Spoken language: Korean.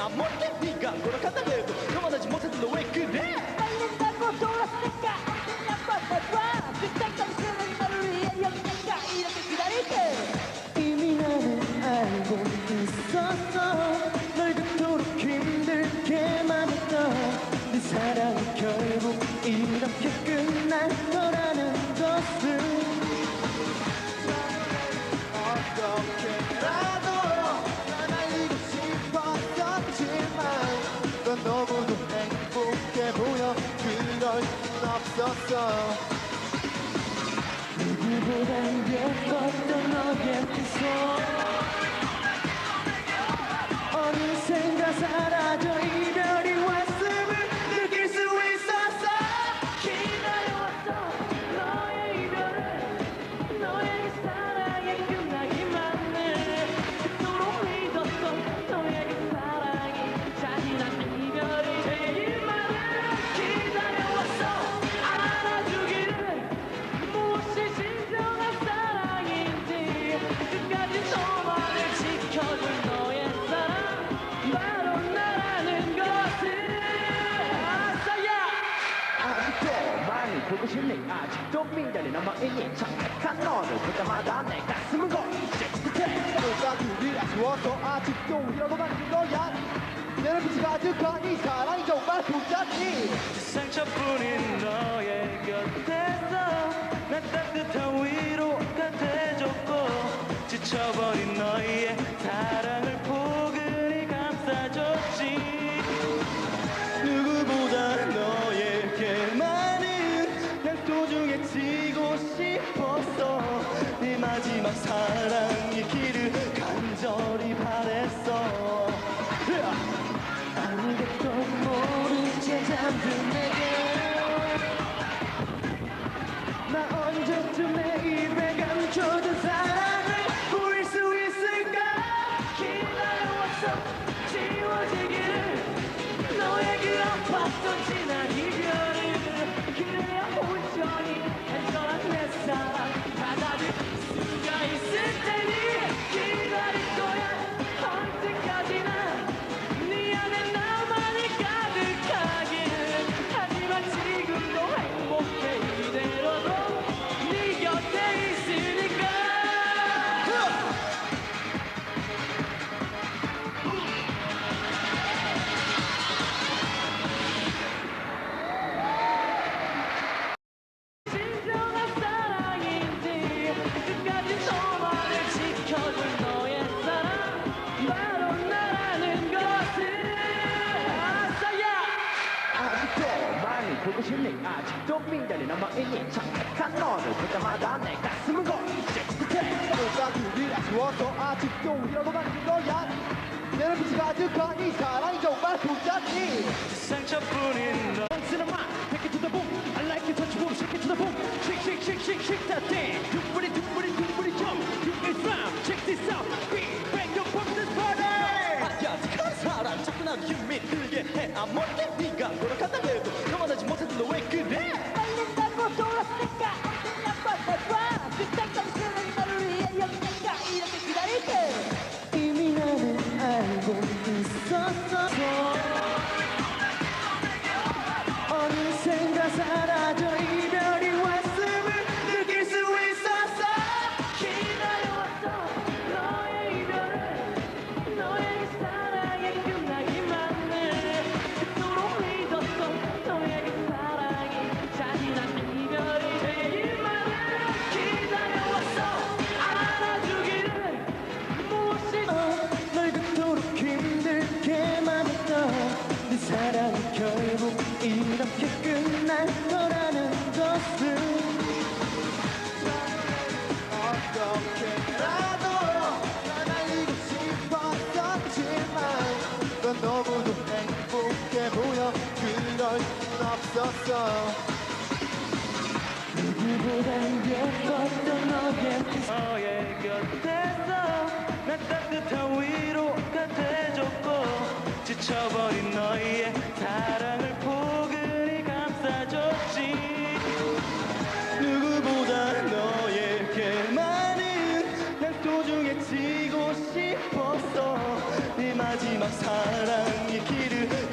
amor que diga, colocate dedo. 순 없었어. 누구보단 예뻤던 너의 미소. 어느샌가 사라져 이 싶니 아직도 미련이 남아있니? 창백한 너를 볼 때마다 내 가슴은 거의 찌릿해? 너가 둘이 아쉬워서 아직도 이러고 만든 거야. 내 눈빛이 가득한 이 사랑이 정말 부자지. 상처뿐인 너의 곁에서 난 따뜻한 위로가 돼줬고 지쳐버린 지워지기를. 너의 그 아팠던 싶니 아직도 미련이 남아있니 창백한 너를 볼 때마다 내 가슴은 거의 찌릿해 너가 둘이 아쉬워서 아직도 이러고 만든 거야 내 눈빛이 가득한 이 사랑이 정말 부자지 상처뿐인 너 Once in a while, take it to the boom I like it, touch boom, shake it to the boom Shake, shake, shake, shake, shake that thing Do booty, do booty, do booty jump You is round, check this out Big bang, your pump this party 아야직한 사람 자꾸 나를 힘들게 해 아무리 네가 노력한다 사랑이 결국 이렇게 끝날 거라는 것을 어떻게라도 난 알리고 싶었었지만 넌 너무도 행복해 보여. 그럴 순 없었어. 누구보단 예뻤던 너의 너의 곁에서 난 따뜻한 위로가 돼줬고 지쳐버린 너의 사랑을 포근히 감싸줬지. 누구보다 너에게만은 난 소중해지고 싶었어. 네 마지막 사랑의 길